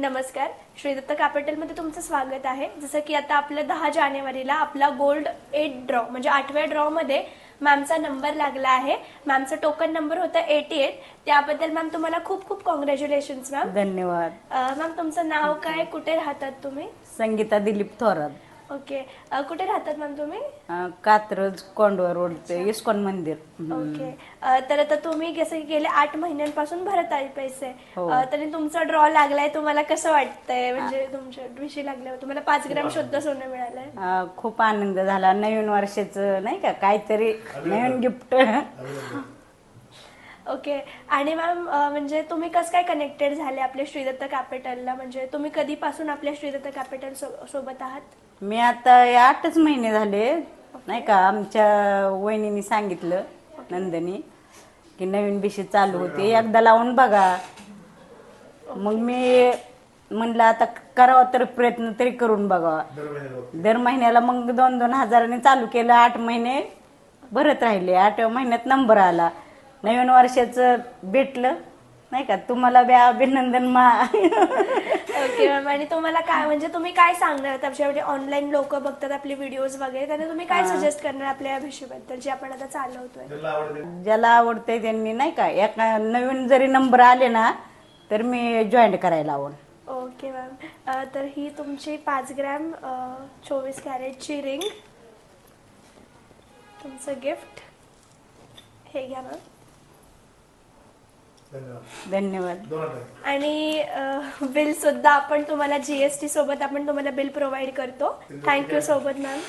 नमस्कार. श्री दत्त कॅपिटलमध्ये तुमचं स्वागत आहे. जसं की आता आपलं दहा जानेवारीला आपला गोल्ड एट ड्रॉ म्हणजे आठव्या ड्रॉमध्ये मॅमचा नंबर लागला आहे. मॅमचा टोकन नंबर होता एटी एट. त्याबद्दल मॅम तुम्हाला खूप खूप कॉंग्रॅच्युलेशन्स मॅम. धन्यवाद. मॅम तुमचं नाव काय? कुठे राहतात तुम्ही? संगीता दिलीप थोरात. ओके. अं, कुठे राहतात मॅम तुम्ही? अं, कात्रज कोंडवा रोडचे इस्कॉन मंदिर. हम्म. ओके. अं, तर आता तुम्ही जसं की गेले आठ महिन्यांपासून भरत आहे पैसे. हो. अं, तरी तुमचा ड्रॉ लागलाय तुम्हाला कसं वाटतंय? म्हणजे तुमच्या विषयी लागल्यावर तुम्हाला पाच ग्राम शुद्ध सोनं मिळालंय. अं, खूप आनंद झाला. नवीन वर्षाचं नाही का? काहीतरी नवीन गिफ्ट ओके. आणि मॅम म्हणजे तुम्ही कसं काय कनेक्टेड झाले आपल्या श्रीदत्त कॅपिटलला म्हणजे तुम्ही कधीपासून आपल्या श्रीदत्त कॅपिटल सोबत आहात? मी आता हे आठच महिने झाले नाही का? आमच्या वहिनीने सांगितलं नंदनी की नवीन बिशी चालू होते एकदा लावून बघा. मग मी म्हणलं आता करावा तर प्रयत्न तरी करून बघावा. दर महिन्याला मग दोन दोन हजाराने चालू केलं आठ महिने भरत राहिले आठव्या महिन्यात नंबर आला. नवीन वर्षाचं भेटलं नाही का? तुम्हाला बी अभिनंदन मा ओके मॅम आणि तुम्हाला काय म्हणजे तुम्ही काय सांगणार? आमच्या ऑनलाईन लोक बघतात आपले व्हिडिओज वगैरे त्यांना तुम्ही काय सजेस्ट करणार आपल्या या विषयाबद्दल जे आपण आता चालवतोय? ज्याला आवडते. त्यांनी नाही का? एका नवीन जरी नंबर आले ना तर मी जॉईन करायला आवड ओके मॅम तर ही तुमची पाच ग्रॅम चोवीस कॅरेटची रिंग. तुमचं गिफ्ट. हे घ्या मॅम धन्यवाद. आणि बिल सुद्धा आपण तुम्हाला जीएसटी सोबत आपण तुम्हाला बिल प्रोव्हाइड करतो. थँक्यू सोबत मॅम